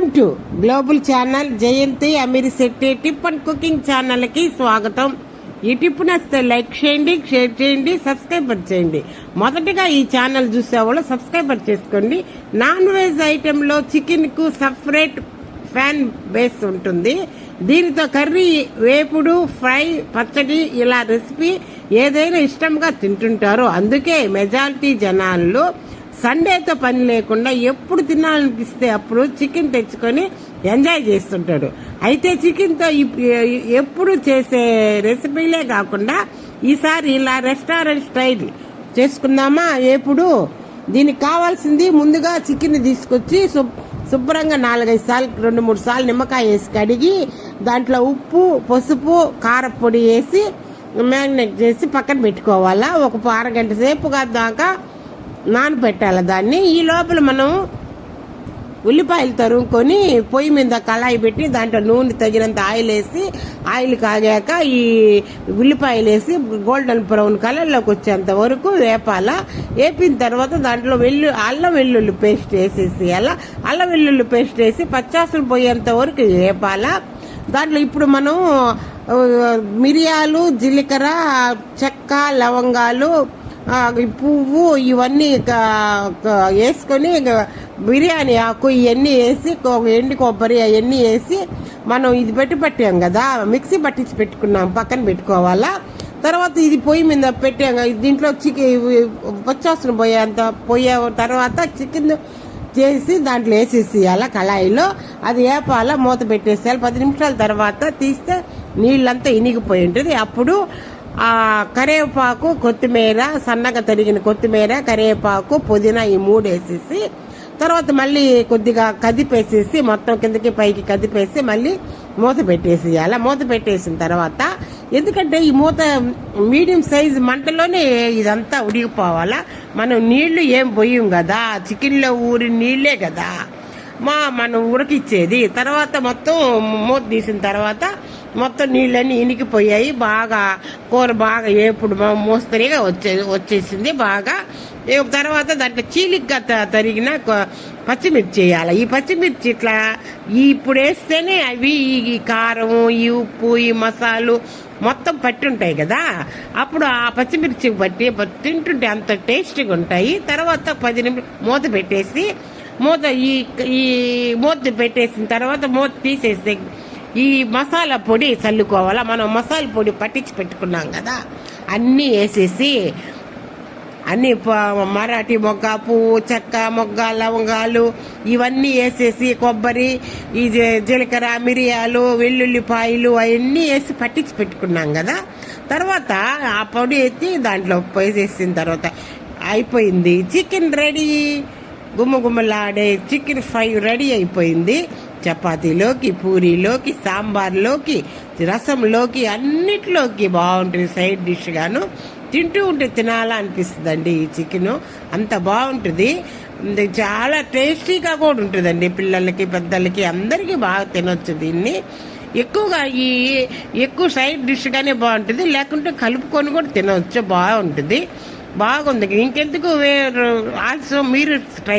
Welcome to global channel Jayanthi Ameer Shetty tip and cooking ఛానల్కి స్వాగతం. ఈ tip నచ్చితే లైక్ చేయండి షేర్ చేయండి సబ్స్క్రైబర్ చేయండి. మొదటిగా ఈ ఛానల్ చూసేవాళ్ళు సబ్స్క్రైబర్ చేసుకోండి. నాన్ వెజ్ ఐటెంలో చికెన్కు సపరేట్ ఫ్యాన్ బేస్ ఉంటుంది. దీనితో కర్రీ వేపుడు ఫ్రై పచ్చడి ఇలా రెసిపీ ఏదైనా ఇష్టంగా తింటుంటారు. అందుకే మెజారిటీ జనాల్లో సండేతో పని లేకుండా ఎప్పుడు తినాలనిపిస్తే అప్పుడు చికెన్ తెచ్చుకొని ఎంజాయ్ చేస్తుంటాడు. అయితే చికెన్తో ఎప్పుడు చేసే రెసిపీలే కాకుండా ఈసారి ఇలా రెస్టారెంట్ స్టైల్ చేసుకుందామా? ఎప్పుడు? దీనికి కావాల్సింది ముందుగా చికెన్ తీసుకొచ్చి శుభ్- శుభ్రంగా నాలుగైదు సార్లు రెండు మూడు సార్లు నిమ్మకాయ వేసి కడిగి దాంట్లో ఉప్పు పసుపు కారపొడి వేసి మ్యారినేట్ చేసి పక్కన పెట్టుకోవాలా? ఒక అరగంట సేపు దాకా నానపెట్టాలి దాన్ని. ఈ లోపల మనం ఉల్లిపాయలు తరుముకొని పొయ్యి మీద కళాయి పెట్టి దాంట్లో నూనె తగినంత ఆయిల్ వేసి ఆయిల్ కాగాక ఈ ఉల్లిపాయలు వేసి గోల్డెన్ బ్రౌన్ కలర్లోకి వచ్చేంత వరకు వేపాల. వేపిన తర్వాత దాంట్లో వెల్లు అల్లం వెల్లుల్లి పేస్ట్ వేసేసి అలా అల్లం వెల్లుల్లి పేస్ట్ వేసి పచ్చాసులు పోయేంత వరకు వేపాల. దాంట్లో ఇప్పుడు మనం మిరియాలు జీలకర్ర చెక్క లవంగాలు పువ్వు ఇవన్నీ వేసుకొని బిర్యానీ ఆకు ఇవన్నీ వేసి ఎండి కొబ్బరి అవన్నీ వేసి మనం ఇది పెట్టి పెట్టాం కదా మిక్సీ పట్టించి పెట్టుకున్నాం పక్కన పెట్టుకోవాలా. తర్వాత ఇది పొయ్యి మీద పెట్టాం కదా, దీంట్లో చికెన్ పచ్చాసన పోయేంత పోయే తర్వాత చికెన్ చేసి దాంట్లో వేసేసేయాల కళాయిలో. అది వేపాల మూత పెట్టేసేయాలి. పది నిమిషాల తర్వాత తీస్తే నీళ్ళంతా ఇనిగిపోయి ఉంటుంది. అప్పుడు ఆ కరివేపాకు కొత్తిమీర సన్నగా తరిగిన కొత్తిమీర కరివేపాకు పుదీనా ఈ మూడు వేసేసి తర్వాత మళ్ళీ కొద్దిగా కదిపేసేసి మొత్తం కిందకి పైకి కదిపేసి మళ్ళీ మూత పెట్టేసేయాలి. మూత పెట్టేసిన తర్వాత ఎందుకంటే ఈ మూత మీడియం సైజ్ మంటలోనే ఇదంతా ఉడికిపోవాలా మనం నీళ్ళు ఏం పోయాం కదా. చికెన్లో ఊరి నీళ్ళే కదా. మా మనం ఉడికిచ్చేది. తర్వాత మొత్తం మూత తీసిన తర్వాత మొత్తం నీళ్ళన్నీ ఇనికిపోయాయి. బాగా కూర బాగా ఏపుడు మోస్తరిగా వచ్చే వచ్చేసింది బాగా. తర్వాత దాంట్లో చీలిగ్గా తరిగిన పచ్చిమిర్చి వేయాలి. ఈ పచ్చిమిర్చి ఇట్లా ఇప్పుడు వేస్తేనే అవి ఈ- ఈ కారం ఈ ఉప్పు ఈ మసాలు మొత్తం పట్టి ఉంటాయి కదా. అప్పుడు ఆ పచ్చిమిర్చి పట్టి తింటుంటే అంత టేస్టీగా ఉంటాయి. తర్వాత పది నిమిషం మూత పెట్టేసి మూత ఈ ఈ మూత పెట్టేసిన తర్వాత మూత తీసేస్తే ఈ మసాలా పొడి చల్లుకోవాలా? మనం మసాలా పొడి పట్టించి పెట్టుకున్నాం కదా. అన్నీ వేసేసి అన్ని ప- మరాఠీ మొగ్గ పువ్వు చెక్క మొగ్గ లవంగాలు ఇవన్నీ వేసేసి కొబ్బరి ఈ జీ- జీలకర్ర మిరియాలు వెల్లుల్లిపాయలు అవన్నీ వేసి పట్టించి పెట్టుకున్నాం కదా. తర్వాత ఆ పొడి ఎత్తి దాంట్లో వేసేసిన తర్వాత అయిపోయింది. Chicken ready. గుమ్మ గుమ్మలాడే చికెన్ ఫ్రై రెడీ అయిపోయింది. చపాతీలోకి పూరీలోకి సాంబార్లోకి రసంలోకి అన్నిట్లోకి బాగుంటుంది సైడ్ డిష్గాను. తింటూ ఉంటే తినాలా అనిపిస్తుందండి ఈ చికెన్. అంత బాగుంటుంది. చాలా టేస్టీగా కూడా ఉంటుందండి పిల్లలకి పెద్దలకి అందరికీ బాగా తినొచ్చు దీన్ని. ఎక్కువగా ఈ ఎక్కువ సైడ్ డిష్గానే బాగుంటుంది. లేకుంటే కలుపుకొని కూడా తినవచ్చు బాగుంటుంది. బాగుంది. ఇంకెందుకు వేరు? ఆల్సో మీరు ట్రై